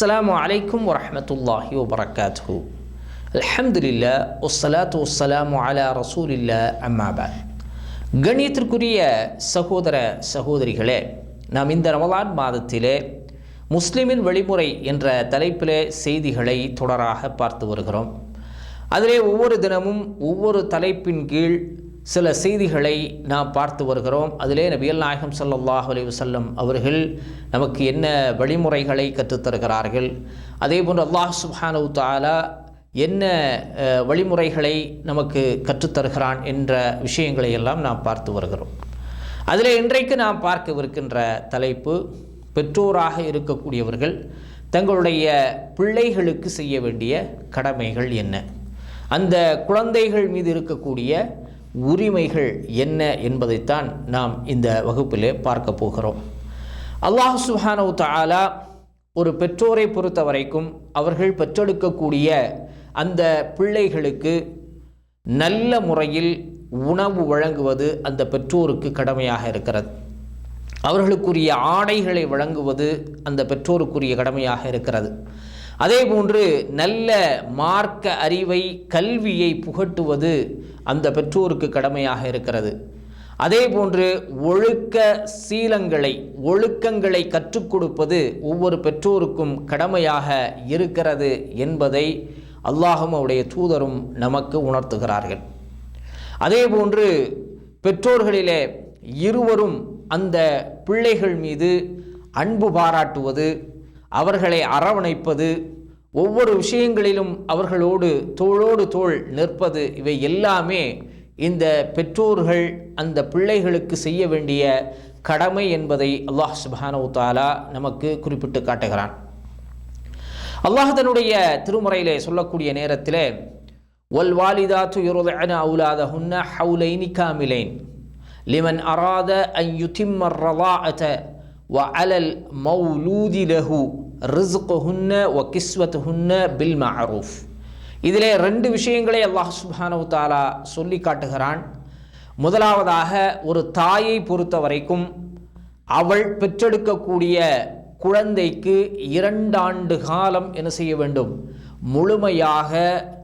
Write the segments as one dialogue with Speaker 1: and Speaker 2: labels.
Speaker 1: அஸ்லாம் வலைக்கம் வரமத்துல்லாஹி வபரகாத்து அலமதுல்லா ஒசலாத்து ஒசலாம் அலா ரசூல் இல்லா அம்மாபா கண்ணியத்திற்குரிய சகோதர சகோதரிகளே நாம் இந்த ரமலான் மாதத்திலே முஸ்லிமின் வழிமுறை என்ற தலைப்பிலே செய்திகளை தொடராக பார்த்து வருகிறோம். அதிலே ஒவ்வொரு தினமும் ஒவ்வொரு தலைப்பின் கீழ் சில செய்திகளை நாம் பார்த்து வருகிறோம். அதிலே நபியல் நாயகம் சல்லாஹ் அலி வசல்லம் அவர்கள் நமக்கு என்ன வழிமுறைகளை கற்றுத்தருகிறார்கள். அதே போன்று அல்லாஹ் சுப்ஹானஹு தாலா என்ன வழிமுறைகளை நமக்கு கற்றுத்தருகிறான் என்ற விஷயங்களை எல்லாம் நாம் பார்த்து வருகிறோம். அதில் இன்றைக்கு நாம் பார்க்கவிருக்கின்ற தலைப்பு பெற்றோராக இருக்கக்கூடியவர்கள் தங்களுடைய பிள்ளைகளுக்கு செய்ய வேண்டிய கடமைகள் என்ன? அந்த குழந்தைகள் மீது இருக்கக்கூடிய உரிமைகள் என்ன என்பதைத்தான் நாம் இந்த வகுப்பிலே பார்க்க போகிறோம். அல்லாஹ் சுஹானவு தாலா ஒரு பெற்றோரை பொறுத்த வரைக்கும் அவர்கள் பெற்றெடுக்கக்கூடிய அந்த பிள்ளைகளுக்கு நல்ல முறையில் உணவு வழங்குவது அந்த பெற்றோருக்கு கடமையாக இருக்கிறது. அவர்களுக்குரிய ஆடைகளை வழங்குவது அந்த பெற்றோருக்குரிய கடமையாக இருக்கிறது. அதே போன்று நல்ல மார்க்க அறிவை கல்வியை புகட்டுவது அந்த பெற்றோருக்கு கடமையாக இருக்கிறது. அதே போன்று ஒழுக்க சீலங்களை ஒழுக்கங்களை கற்றுக் கொடுப்பது ஒவ்வொரு பெற்றோருக்கும் கடமையாக இருக்கிறது என்பதை அல்லாஹும் அவருடைய தூதரும் நமக்கு உணர்த்துகிறார்கள். அதே போன்று பெற்றோர்களிலே இருவரும் அந்த பிள்ளைகள் மீது அன்பு பாராட்டுவது அவர்களை அரவணைப்பது ஒவ்வொரு விஷயங்களிலும் அவர்களோடு தோளோடு தோள் நிற்பது இவை எல்லாமே இந்த பெற்றோர்கள் அந்த பிள்ளைகளுக்கு செய்ய வேண்டிய கடமை என்பதை அல்லாஹ் சுபானவு தாலா நமக்கு குறிப்பிட்டு காட்டுகிறான். அல்லாஹ் தன்னுடைய திருமுறையிலே சொல்லக்கூடிய நேரத்திலே வல் வாலிதாத்து அவுலாத ஹுன்ன ஹவுலைனி காமிலைன் லிமன் அராத அன் வ அலல் மௌலூதி லஹு ரிஸ்குஹுன்ன வ கிஸ்வத்துஹுன்ன பில் மஹரூஃப் இதிலே ரெண்டு விஷயங்களை அல்லாஹ் சுபானவு தாலா சொல்லி காட்டுகிறான் முதலாவதாக ஒரு தாயை பொறுத்த வரைக்கும் அவள் பெற்றெடுக்கக்கூடிய குழந்தைக்கு இரண்டாண்டு காலம் என்ன செய்ய வேண்டும் முழுமையாக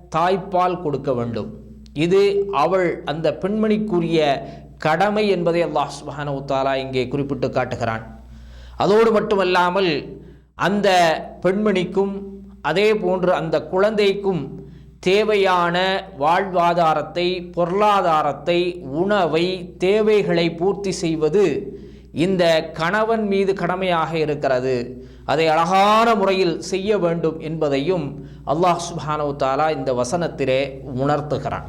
Speaker 1: தாய்ப்பால் கொடுக்க வேண்டும் இது அவள் அந்த பெண்மணிக்குரிய கடமை என்பதை அல்லாஹ் சுபானவு தாலா இங்கே குறிப்பிட்டு காட்டுகிறான் அதோடு மட்டுமல்லாமல் அந்த பெண்மணிக்கும் அதே போன்று அந்த குழந்தைக்கும் தேவையான வாழ்வாதாரத்தை பொருளாதாரத்தை உணவை தேவைகளை பூர்த்தி செய்வது இந்த கணவன் மீது கடமையாக இருக்கிறது. அதை அழகான முறையில் செய்ய வேண்டும் என்பதையும் அல்லாஹ் சுபானோ தாலா இந்த வசனத்திலே உணர்த்துகிறான்.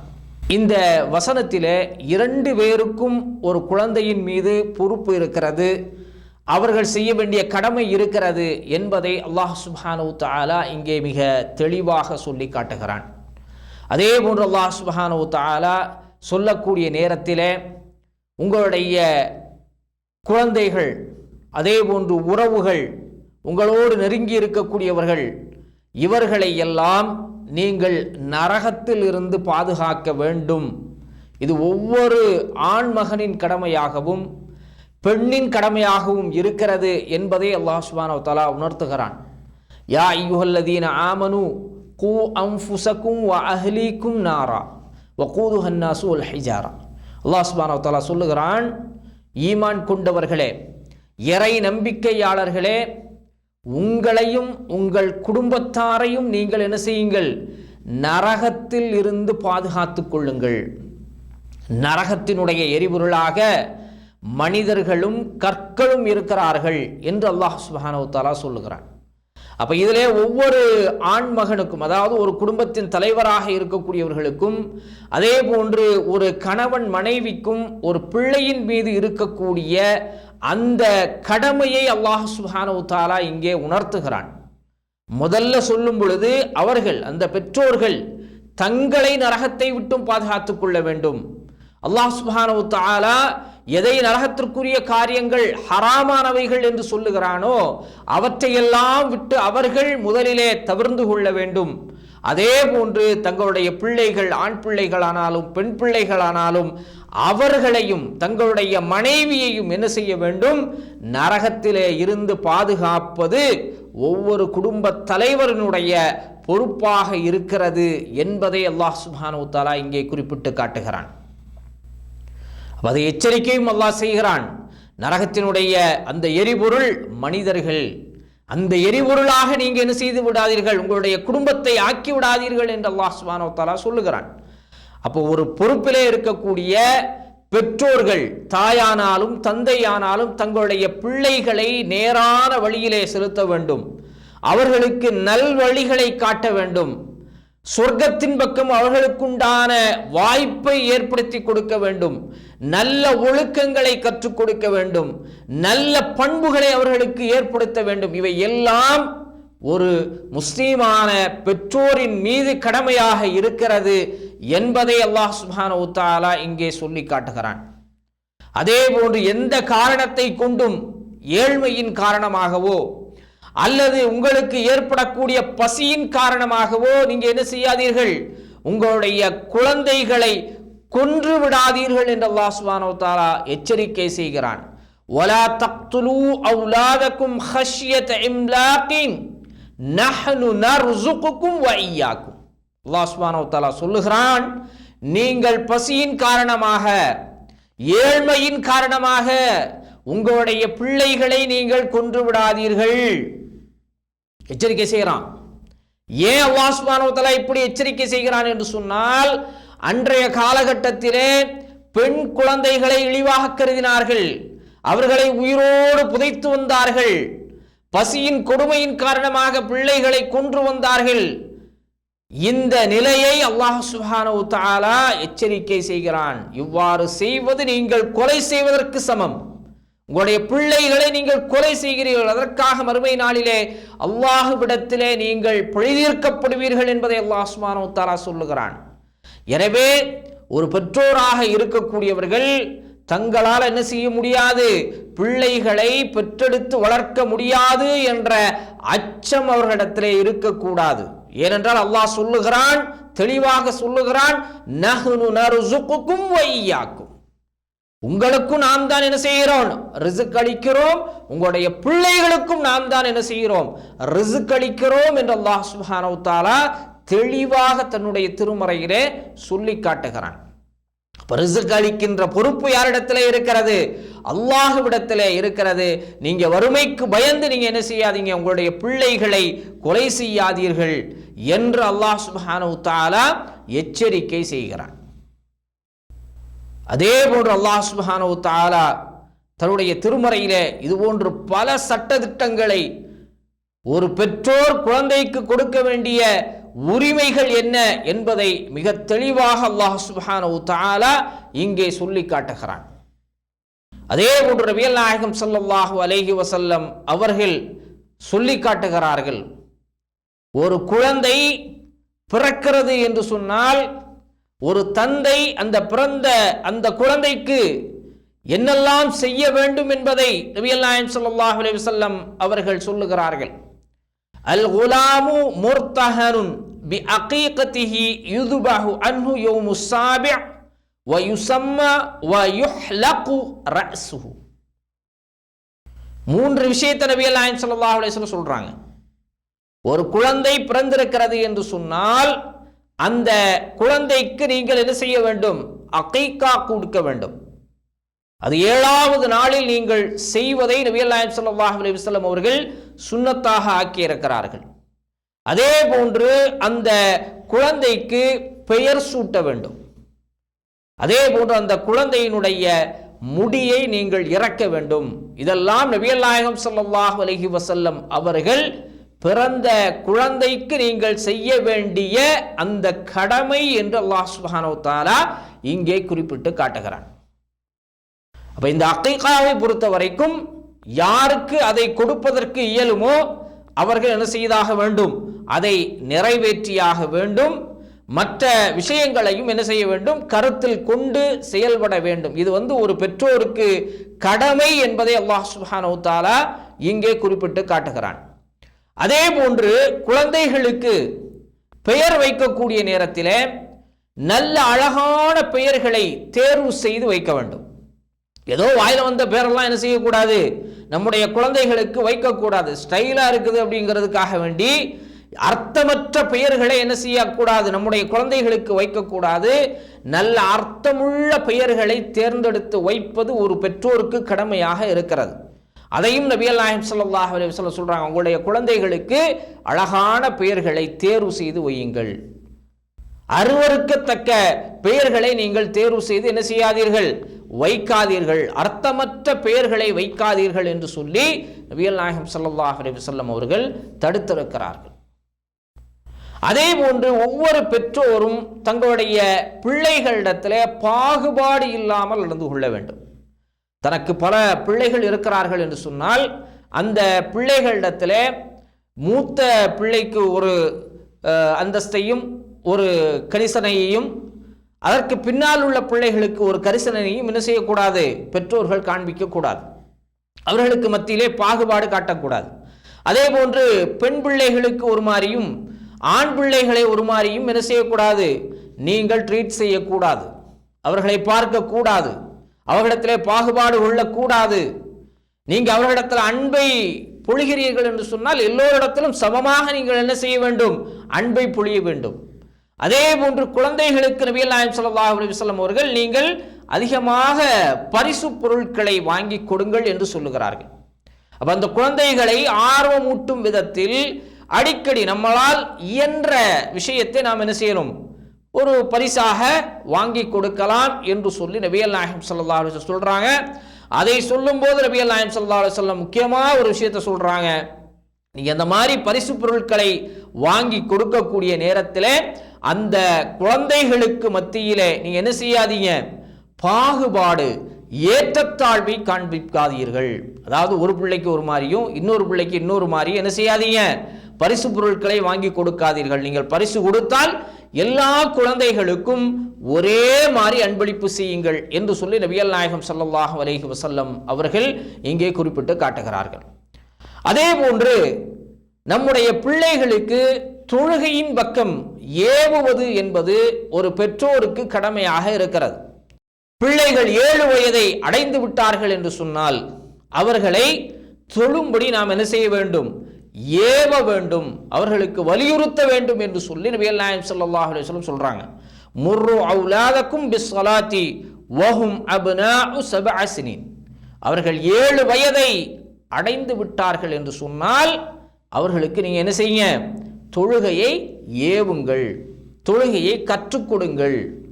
Speaker 1: இந்த வசனத்திலே இரண்டு பேருக்கும் ஒரு குழந்தையின் மீது பொறுப்பு இருக்கிறது. அவர்கள் செய்ய வேண்டிய கடமை இருக்கிறது என்பதை அல்லாஹ் சுபானு தாலா இங்கே மிக தெளிவாக சொல்லி காட்டுகிறான். அதே போன்று அல்லாஹ் சுபானு தாலா சொல்லக்கூடிய நேரத்திலே உங்களுடைய குழந்தைகள் அதே போன்று உறவுகள் உங்களோடு நெருங்கி இருக்கக்கூடியவர்கள் இவர்களை எல்லாம் நீங்கள் நரகத்தில் இருந்து பாதுகாக்க வேண்டும். இது ஒவ்வொரு ஆண்மகனின் கடமையாகவும் பெண்ணின் கடமையாகவும் இருக்கிறது என்பதை அல்லாஹ் சுப்ஹானஹு தலா உணர்த்துகிறான். யா ஐயுஹல்லதீன ஆமனு கூ அம்ஃபுசக்கும் வ அஹ்லீக்கும் நாரா. வகூதுஹ அன்னாசு உல் ஹிஜாரா. அல்லாஹ் சுப்ஹானஹு தலா சொல்லுகிறான் ஈமான் கொண்டவர்களே இறை நம்பிக்கையாளர்களே உங்களையும் உங்கள் குடும்பத்தாரையும் நீங்கள் என்ன செய்யுங்கள்? நரகத்தில் இருந்து பாதுகாத்து கொள்ளுங்கள். நரகத்தினுடைய எரிபொருளாக மனிதர்களும் கற்களும் இருக்கிறார்கள் என்று அல்லாஹ் சுப்ஹானஹு சொல்லுகிறான். அப்போ இதிலே ஒவ்வொரு ஆண் மகனுக்கும் அதாவது ஒரு குடும்பத்தின் தலைவராக இருக்கக்கூடியவர்களுக்கும் அதே போன்று ஒரு கணவன் மனைவிக்கும் ஒரு பிள்ளையின் மீது இருக்கக்கூடிய அந்த கடமையை அல்லாஹ் சுப்ஹானஹு இங்கே உணர்த்துகிறான். முதல்ல சொல்லும் பொழுது அவர்கள் அந்த பெற்றோர்கள் தங்களை நரகத்தை விட்டும் பாதுகாத்துக் கொள்ள வேண்டும். அல்லாஹ் சுப்ஹானஹு தஆலா எதை நரகத்திற்குரிய காரியங்கள் ஹராமானவைகள் என்று சொல்லுகிறானோ அவற்றையெல்லாம் விட்டு அவர்கள் முதலிலே தவிர்ந்து கொள்ள வேண்டும். அதே போன்று தங்களுடைய பிள்ளைகள் ஆண் பிள்ளைகளானாலும் பெண் பிள்ளைகளானாலும் அவர்களையும் தங்களுடைய மனைவியையும் என்ன செய்ய வேண்டும்? நரகத்திலே இருந்து பாதுகாப்பது ஒவ்வொரு குடும்ப தலைவரினுடைய பொறுப்பாக இருக்கிறது என்பதை அல்லாஹ் சுபானு தாலா இங்கே குறிப்பிட்டு காட்டுகிறான். அப்ப அதை எச்சரிக்கையும் அல்லாஹ் செய்கிறான். நரகத்தினுடைய அந்த எரிபொருள் மனிதர்கள் அந்த எரிபொருளாக நீங்கள் என்ன செய்து விடாதீர்கள்? உங்களுடைய குடும்பத்தை ஆக்கி விடாதீர்கள் என்று அல்லாஹ் சுபானோ தாலா சொல்லுகிறான். அப்போ ஒரு பொறுப்பிலே இருக்கக்கூடிய பெற்றோர்கள் தாயானாலும் தந்தையானாலும் தங்களுடைய பிள்ளைகளை நேரான வழியிலே செலுத்த வேண்டும். அவர்களுக்கு நல்வழிகளை காட்ட வேண்டும். சொர்க்கத்தின் பக்கம் அவர்களுக்குண்டான வாய்ப்பை ஏற்படுத்தி கொடுக்க வேண்டும். நல்ல ஒழுக்கங்களை கற்றுக் கொடுக்க வேண்டும். நல்ல பண்புகளை அவர்களுக்கு ஏற்படுத்த வேண்டும். இவை எல்லாம் ஒரு முஸ்லீமான பெற்றோரின் மீது கடமையாக இருக்கிறது என்பதை அல்லாஹ் சுபான உத்தாலா இங்கே சொல்லி காட்டுகிறான். அதே போன்று எந்த காரணத்தை கொண்டும் ஏழ்மையின் காரணமாகவோ அல்லது உங்களுக்கு ஏற்படக்கூடிய பசியின் காரணமாகவோ நீங்க என்ன செய்யாதீர்கள். உங்களுடைய குழந்தைகளை கொன்று விடாதீர்கள் என்று அல்லாஹ் சுபானோ தாலா எச்சரிக்கை செய்கிறான். ஒலா தக்துலு அவுலாதக்கும் ஹஷ்யத் இம்லாக்கின் நஹ்னு நர்சுக்குக்கும் வையாக்கும் அல்லாஹ் சுபானோ தாலா சொல்லுகிறான் நீங்கள் பசியின் காரணமாக ஏழ்மையின் காரணமாக உங்களுடைய பிள்ளைகளை நீங்கள் கொன்று விடாதீர்கள். எச்சரிக்கை செய்கிறான். ஏன் அல்லாஹ் சுபானோ தாலா இப்படி எச்சரிக்கை செய்கிறான் என்று சொன்னால் அன்றைய காலகட்டத்திலே பெண் குழந்தைகளை இழிவாக கருதினார்கள். அவர்களை உயிரோடு புதைத்து வந்தார்கள். பசியின் கொடுமையின் காரணமாக பிள்ளைகளை கொன்று வந்தார்கள். இந்த நிலையை அல்லாஹ் சுஹான வ எச்சரிக்கை செய்கிறான். இவ்வாறு செய்வது நீங்கள் கொலை செய்வதற்கு சமம். உங்களுடைய பிள்ளைகளை நீங்கள் கொலை செய்கிறீர்கள். அதற்காக மறுமை நாளிலே அல்லாஹுவிடத்திலே நீங்கள் பழிதீர்க்கப்படுவீர்கள் என்பதை அல்லாஹ் சுப்ஹானஹு உத்தாரா சொல்லுகிறான். எனவே ஒரு பெற்றோராக இருக்கக்கூடியவர்கள் தங்களால் என்ன செய்ய முடியாது? பிள்ளைகளை பெற்றெடுத்து வளர்க்க முடியாது என்ற அச்சம் அவர்களிடத்திலே இருக்கக்கூடாது. ஏனென்றால் அல்லாஹ் சொல்லுகிறான் தெளிவாக சொல்லுகிறான் நகுனு நருசுக்கும் வையாக்கும் உங்களுக்கும் நாம் தான் என்ன செய்கிறோம்? ரிசுக் அளிக்கிறோம். உங்களுடைய பிள்ளைகளுக்கும் நாம் தான் என்ன செய்கிறோம்? ரிசுக் அளிக்கிறோம் என்று அல்லாஹ் சுஹானவுத்தாலா தெளிவாக தன்னுடைய திருமறையிலே சொல்லி காட்டுகிறான். ரிசுக் அளிக்கின்ற பொறுப்பு யாரிடத்திலே இருக்கிறது? அல்லாஹுவிடத்திலே இருக்கிறது. நீங்க வறுமைக்கு பயந்து நீங்க என்ன செய்யாதீங்க? உங்களுடைய பிள்ளைகளை கொலை செய்யாதீர்கள் என்று அல்லாஹ் சுப்ஹானஹு தாலா எச்சரிக்கை செய்கிறான். அதே போன்று அல்லாஹ் சுப்ஹானஹு தாலா தன்னுடைய திருமறையிலே இது போன்று பல சட்ட திட்டங்களை ஒரு பெற்றோர் குழந்தைக்கு கொடுக்க வேண்டிய உரிமைகள் என்ன என்பதை மிக தெளிவாக அல்லாஹ் சுப்ஹானஹு இங்கே சொல்லி காட்டுகிறான். அதே போன்று ரவியல் நாயகம் சல்லாஹு அலேஹி வசல்லம் அவர்கள் சொல்லி காட்டுகிறார்கள். ஒரு குழந்தை பிறக்கிறது என்று சொன்னால் ஒரு தந்தை அந்த பிறந்த அந்த குழந்தைக்கு என்னெல்லாம் செய்ய வேண்டும் என்பதை நபியல் நாயகம் ஸல்லல்லாஹு அலைஹி வஸல்லம் அவர்கள் சொல்லுகிறார்கள். அல் குலாமு முர்தஹனுன் பி يذبح யுதுபஹு அன்ஹு السابع ويسمى வ رأسه மூன்று விஷயத்தை நபி நாயகம் ஸல்லல்லாஹு அலைஹி வஸல்லம் சொல்றாங்க. ஒரு குழந்தை பிறந்திருக்கிறது என்று சொன்னால் அந்த குழந்தைக்கு நீங்கள் என்ன செய்ய வேண்டும்? அகைக்கா கொடுக்க வேண்டும். அது ஏழாவது நாளில் நீங்கள் செய்வதை நபி நாயம் ஸல்லல்லாஹு அலைஹி வஸல்லம் அவர்கள் சுன்னத்தாக ஆக்கியிருக்கிறார்கள். அதே போன்று அந்த குழந்தைக்கு பெயர் சூட்ட வேண்டும். அதே போன்று அந்த குழந்தையினுடைய முடியை நீங்கள் இறக்க வேண்டும். இதெல்லாம் நபியல் நாயகம் ஸல்லல்லாஹு அலைஹி வஸல்லம் அவர்கள் பிறந்த குழந்தைக்கு நீங்கள் செய்ய வேண்டிய அந்த கடமை என்று அல்லாஹ் சுப்ஹானஹு இங்கே குறிப்பிட்டு காட்டுகிறான். அப்ப இந்த அக்கைக்காவை பொறுத்த வரைக்கும் யாருக்கு அதை கொடுப்பதற்கு இயலுமோ அவர்கள் என்ன செய்தாக வேண்டும்? அதை நிறைவேற்றியாக வேண்டும். மற்ற விஷயங்களையும் என்ன செய்ய வேண்டும்? கருத்தில் கொண்டு செயல்பட வேண்டும். இது வந்து ஒரு பெற்றோருக்கு கடமை என்பதை அல்லாஹ் சுப்ஹானஹு இங்கே குறிப்பிட்டு காட்டுகிறான். அதே போன்று குழந்தைகளுக்கு பெயர் வைக்கக்கூடிய நேரத்தில் நல்ல அழகான பெயர்களை தேர்வு செய்து வைக்க வேண்டும். ஏதோ வாயில வந்த பேரெல்லாம் என்ன செய்யக்கூடாது? நம்முடைய குழந்தைகளுக்கு வைக்கக்கூடாது. ஸ்டைலாக இருக்குது அப்படிங்கிறதுக்காக வேண்டி அர்த்தமற்ற பெயர்களை என்ன செய்யக்கூடாது? நம்முடைய குழந்தைகளுக்கு வைக்கக்கூடாது. நல்ல அர்த்தமுள்ள பெயர்களை தேர்ந்தெடுத்து வைப்பது ஒரு பெற்றோருக்கு கடமையாக இருக்கிறது. அதையும் நபியல் நாயம் சல்லாஹ் சொல்ல சொல்கிறாங்க சொல்றாங்க. உங்களுடைய குழந்தைகளுக்கு அழகான பெயர்களை தேர்வு செய்து வையுங்கள். அருவருக்கத்தக்க பெயர்களை நீங்கள் தேர்வு செய்து என்ன செய்யாதீர்கள்? வைக்காதீர்கள் அர்த்தமற்ற பெயர்களை வைக்காதீர்கள் என்று சொல்லி நபியல் நாயகம் சல்லாஹ் அலி வல்லம் அவர்கள் தடுத்திருக்கிறார்கள். அதே போன்று ஒவ்வொரு பெற்றோரும் தங்களுடைய பிள்ளைகளிடத்தில் பாகுபாடு இல்லாமல் நடந்து கொள்ள வேண்டும். தனக்கு பல பிள்ளைகள் இருக்கிறார்கள் என்று சொன்னால் அந்த பிள்ளைகளிடத்தில் மூத்த பிள்ளைக்கு ஒரு அஹ், அந்தஸ்தையும் ஒரு கணிசனையையும் அதற்கு பின்னால் உள்ள பிள்ளைகளுக்கு ஒரு கரிசனையும் என்ன செய்யக்கூடாது? பெற்றோர்கள் காண்பிக்கக்கூடாது. அவர்களுக்கு மத்தியிலே பாகுபாடு காட்டக்கூடாது. அதே போன்று பெண் பிள்ளைகளுக்கு ஒரு மாதிரியும் ஆண் பிள்ளைகளை ஒரு மாதிரியும் என்ன செய்யக்கூடாது? நீங்கள் ட்ரீட் செய்யக்கூடாது. அவர்களை பார்க்கக்கூடாது. அவர்களிடத்திலே பாகுபாடு கொள்ளக்கூடாது. நீங்கள் அவர்களிடத்தில் அன்பை பொழிகிறீர்கள் என்று சொன்னால் எல்லோரிடத்திலும் சமமாக நீங்கள் என்ன செய்ய வேண்டும்? அன்பை பொழிய வேண்டும். அதே போன்று குழந்தைகளுக்கு நபியல் நாயம் ஸல்லல்லாஹு அலுவலம் அவர்கள் நீங்கள் அதிகமாக பரிசு பொருட்களை வாங்கி கொடுங்கள் என்று சொல்லுகிறார்கள். அப்ப அந்த குழந்தைகளை ஆர்வமூட்டும் விதத்தில் அடிக்கடி நம்மளால் இயன்ற விஷயத்தை நாம் என்ன செய்யணும்? ஒரு பரிசாக வாங்கி கொடுக்கலாம் என்று சொல்லி நபியல் நாயகம் சல்லா அலுவலம் வஸல்லம் சொல்றாங்க. அதை சொல்லும்போது நபியல் நாயம் சல்லா அலுவலம் முக்கியமாக ஒரு விஷயத்தை சொல்றாங்க. நீ அந்த மாதிரி பரிசு பொருட்களை வாங்கி கொடுக்கக்கூடிய நேரத்தில் அந்த குழந்தைகளுக்கு மத்தியிலே நீ என்ன செய்யாதீங்க? பாகுபாடு ஏற்றத்தாழ்வை காண்பிக்காதீர்கள். அதாவது ஒரு பிள்ளைக்கு ஒரு மாதிரியும் இன்னொரு பிள்ளைக்கு இன்னொரு மாதிரியும் என்ன செய்யாதீங்க? பரிசு பொருட்களை வாங்கி கொடுக்காதீர்கள். நீங்கள் பரிசு கொடுத்தால் எல்லா குழந்தைகளுக்கும் ஒரே மாதிரி அன்பளிப்பு செய்யுங்கள் என்று சொல்லி நபியல் நாயகம் சல்லாஹ் அலைஹி வசல்லம் அவர்கள் இங்கே குறிப்பிட்டு காட்டுகிறார்கள். அதே போன்று நம்முடைய பிள்ளைகளுக்கு தொழுகையின் பக்கம் ஏவுவது என்பது ஒரு பெற்றோருக்கு கடமையாக இருக்கிறது. பிள்ளைகள் ஏழு வயதை அடைந்து விட்டார்கள் என்று சொன்னால் அவர்களை தொழும்படி நாம் என்ன செய்ய வேண்டும்? ஏவ வேண்டும். அவர்களுக்கு வலியுறுத்த வேண்டும் என்று சொல்லி நபி நாயம் ஸல்லல்லாஹு அலைஹி வஸல்லம் சொல்றாங்க. முர்ரு அவுலாதக்கும் பிஸ்ஸலாத்தி வஹும் அப்னாஉ சப்அ சினீன். அவர்கள் ஏழு வயதை அடைந்து விட்டார்கள் என்று சொன்னால் அவர்களுக்கு நீங்க என்ன செய்யுங்க? தொழுகையை ஏவுங்கள். தொழுகையை கற்றுக் கொடுங்கள்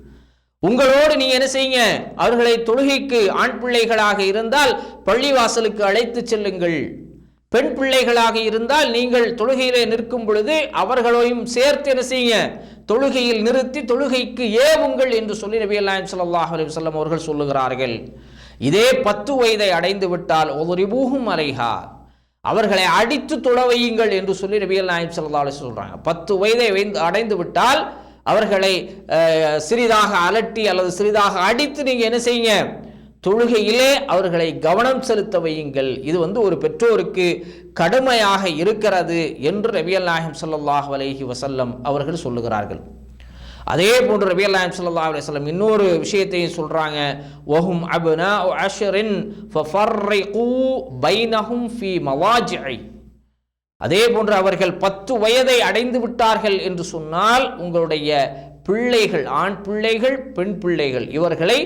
Speaker 1: உங்களோடு நீ என்ன செய்யுங்க? அவர்களை தொழுகைக்கு ஆண் பிள்ளைகளாக இருந்தால் பள்ளிவாசலுக்கு அழைத்து செல்லுங்கள். பெண் பிள்ளைகளாக இருந்தால் நீங்கள் தொழுகையிலே நிற்கும் பொழுது அவர்களையும் சேர்த்து என்ன செய்யுங்க? தொழுகையில் நிறுத்தி தொழுகைக்கு ஏவுங்கள் என்று சொல்லி நபி அல்லாஹ் சல்லாஹ் அலைஹி அவர்கள் சொல்லுகிறார்கள். இதே பத்து வயதை அடைந்து விட்டால் ஒரிபூகும் அலைஹா. அவர்களை அடித்து துளவையுங்கள் என்று சொல்லி நபிகள் நாயம் சல்லா சொல்கிறாங்க பத்து வயதை வைந்து அடைந்து விட்டால் அவர்களை சிறிதாக அலட்டி அல்லது சிறிதாக அடித்து நீங்கள் என்ன செய்யுங்க? தொழுகையிலே அவர்களை கவனம் செலுத்த வையுங்கள். இது வந்து ஒரு பெற்றோருக்கு கடுமையாக இருக்கிறது என்று நபியல் நாயகம் ஸல்லல்லாஹு அலைஹி வசல்லம் அவர்கள் சொல்லுகிறார்கள். அதே போன்று ரபி நாயம் சல்லா அலைஹி வஸல்லம் இன்னொரு விஷயத்தையும் சொல்றாங்க. வஹும் அப்னா அஷ்ரின் ஃபஃபர்ரிகு பைனஹும் ஃபி மவாஜை அதே போன்று அவர்கள் பத்து வயதை அடைந்து விட்டார்கள் என்று சொன்னால் உங்களுடைய பிள்ளைகள் ஆண் பிள்ளைகள் பெண் பிள்ளைகள் இவர்களை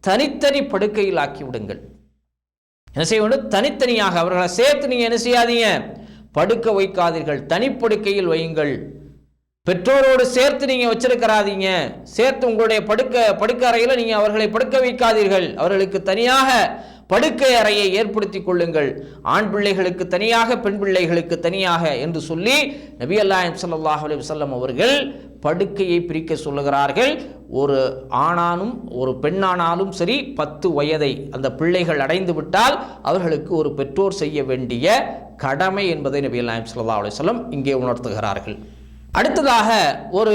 Speaker 1: தனித்தனி படுக்கையில் ஆக்கி விடுங்கள் என்ன செய்ய வேண்டும்? தனித்தனியாக அவர்களை சேர்த்து நீங்கள் என்ன செய்யாதீங்க? படுக்க வைக்காதீர்கள். தனிப்படுக்கையில் வையுங்கள். பெற்றோரோடு சேர்த்து நீங்கள் வச்சிருக்கிறாதீங்க. சேர்த்து உங்களுடைய படுக்க படுக்க அறையில் நீங்கள் அவர்களை படுக்க வைக்காதீர்கள். அவர்களுக்கு தனியாக படுக்கை அறையை ஏற்படுத்தி கொள்ளுங்கள். ஆண் பிள்ளைகளுக்கு தனியாக பெண் பிள்ளைகளுக்கு தனியாக என்று சொல்லி நபி அல்லாஹ் சல்லாஹ் அலி வல்லம் அவர்கள் படுக்கையை பிரிக்க சொல்லுகிறார்கள். ஒரு ஆணானும் ஒரு பெண்ணானாலும் சரி பத்து வயதை அந்த பிள்ளைகள் அடைந்து விட்டால் அவர்களுக்கு ஒரு பெற்றோர் செய்ய வேண்டிய கடமை என்பதை நபி அல்லாஹ் ஸல்லல்லாஹு அலைஹி இங்கே உணர்த்துகிறார்கள். அடுத்ததாக ஒரு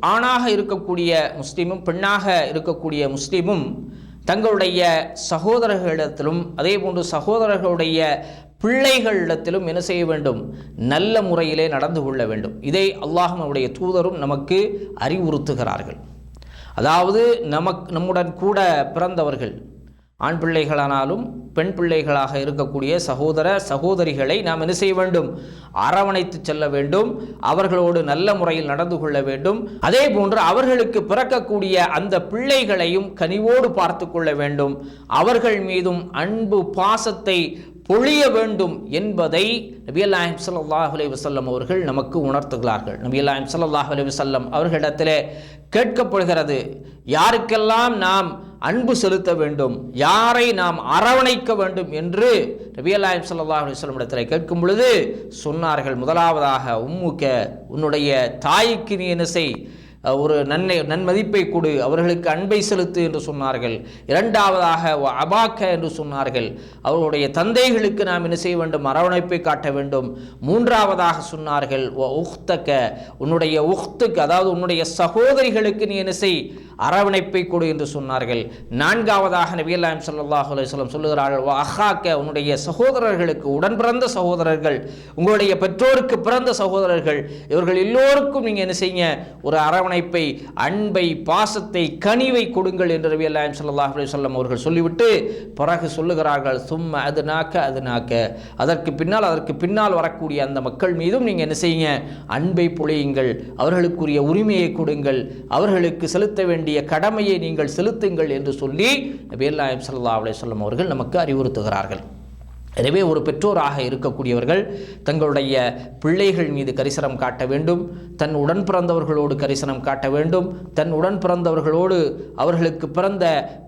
Speaker 1: ஆணாக இருக்கக்கூடிய முஸ்லீமும் பெண்ணாக இருக்கக்கூடிய முஸ்லீமும் தங்களுடைய சகோதரர்களிடத்திலும் அதே போன்று சகோதரர்களுடைய பிள்ளைகளிடத்திலும் என்ன செய்ய வேண்டும்? நல்ல முறையிலே நடந்து கொள்ள வேண்டும். இதை அல்லாஹனுடைய தூதரும் நமக்கு அறிவுறுத்துகிறார்கள். அதாவது நமக் நம்முடன் கூட பிறந்தவர்கள் ஆண் பிள்ளைகளானாலும் பெண் பிள்ளைகளாக இருக்கக்கூடிய சகோதர சகோதரிகளை நாம் என்ன செய்ய வேண்டும்? அரவணைத்து செல்ல வேண்டும். அவர்களோடு நல்ல முறையில் நடந்து கொள்ள வேண்டும். அதே போன்று அவர்களுக்கு பிறக்கக்கூடிய அந்த பிள்ளைகளையும் கனிவோடு பார்த்து கொள்ள வேண்டும். அவர்கள் மீதும் அன்பு பாசத்தை பொழிய வேண்டும் என்பதை நபியல்லாஹிம் சல்லாஹ் அலி வசல்லம் அவர்கள் நமக்கு உணர்த்துகிறார்கள். நபியல்லாஹிம் சல்லாஹ் அலி வசல்லம் அவர்களிடத்திலே கேட்கப்படுகிறது. யாருக்கெல்லாம் நாம் அன்பு செலுத்த வேண்டும். யாரை நாம் அரவணைக்க வேண்டும் என்று நபியல்லாஹிம் ஸல்லல்லாஹு அலுவலம் வஸல்லம் கேட்கும் பொழுது சொன்னார்கள். முதலாவதாக உம்முக்க உன்னுடைய தாய்க்கு நீ என்ன செய்? ஒரு நன்மை நன்மதிப்பை கொடு. அவர்களுக்கு அன்பை செலுத்து என்று சொன்னார்கள். இரண்டாவதாக அபாக்க என்று சொன்னார்கள். அவர்களுடைய தந்தைகளுக்கு நாம் என்ன செய்ய வேண்டும்? அரவணைப்பை காட்ட வேண்டும். மூன்றாவதாக சொன்னார்கள் உஹ்தக்க உன்னுடைய உஹ்துக்கு அதாவது உன்னுடைய சகோதரிகளுக்கு நீ என்ன செய்? அரவணைப்பை கொடு என்று சொன்னார்கள். நான்காவதாக நபியல்லாஹிம் ஸல்லல்லாஹு அலைஹி சொல்லுகிறார்கள் அஹாக்க உன்னுடைய சகோதரர்களுக்கு உடன் பிறந்த சகோதரர்கள் உங்களுடைய பெற்றோருக்கு பிறந்த சகோதரர்கள் இவர்கள் எல்லோருக்கும் நீங்கள் என்ன செய்யுங்க? ஒரு அரவணைப்பை அன்பை பாசத்தை கனிவை கொடுங்கள் என்று நபி அல்லாஹிம் ஸல்லல்லாஹு அவர்கள் சொல்லிவிட்டு பிறகு சொல்லுகிறார்கள் சும்ம அது நாக்க அது நாக்க அதற்கு பின்னால் அதற்கு பின்னால் வரக்கூடிய அந்த மக்கள் மீதும் நீங்கள் என்ன செய்யுங்க? அன்பை பொழியுங்கள் அவர்களுக்குரிய உரிமையை கொடுங்கள் அவர்களுக்கு செலுத்த வேண்டும் வேண்டிய கடமையை நீங்கள் செலுத்துங்கள் என்று சொல்லி நபி சல்லா அலே சொல்லம் அவர்கள் நமக்கு அறிவுறுத்துகிறார்கள். எனவே ஒரு பெற்றோராக இருக்கக்கூடியவர்கள் தங்களுடைய பிள்ளைகள் மீது கரிசனம் காட்ட வேண்டும் தன் உடன் பிறந்தவர்களோடு கரிசனம் காட்ட வேண்டும் தன் உடன் பிறந்தவர்களோடு அவர்களுக்கு பிறந்த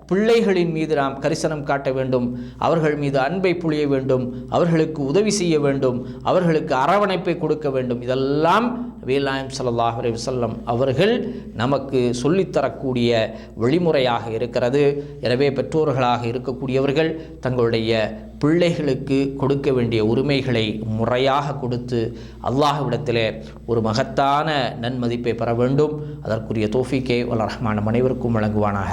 Speaker 1: பிள்ளைகளின் மீது நாம் கரிசனம் காட்ட வேண்டும். அவர்கள் மீது அன்பை புழிய வேண்டும். அவர்களுக்கு உதவி செய்ய வேண்டும். அவர்களுக்கு அரவணைப்பை கொடுக்க வேண்டும். இதெல்லாம் வேலாயம் சல்லாஹ் செல்லம் அவர்கள் நமக்கு சொல்லித்தரக்கூடிய வழிமுறையாக இருக்கிறது. எனவே பெற்றோர்களாக இருக்கக்கூடியவர்கள் தங்களுடைய பிள்ளைகளுக்கு கொடுக்க வேண்டிய உரிமைகளை முறையாக கொடுத்து அல்லாஹ்விடத்திலே ஒரு மகத்தான நன்மதிப்பை பெற வேண்டும். அதற்குரிய தோஃபிக்கை வல்ல ரஹ்மான் அனைவருக்கும் வழங்குவானாக.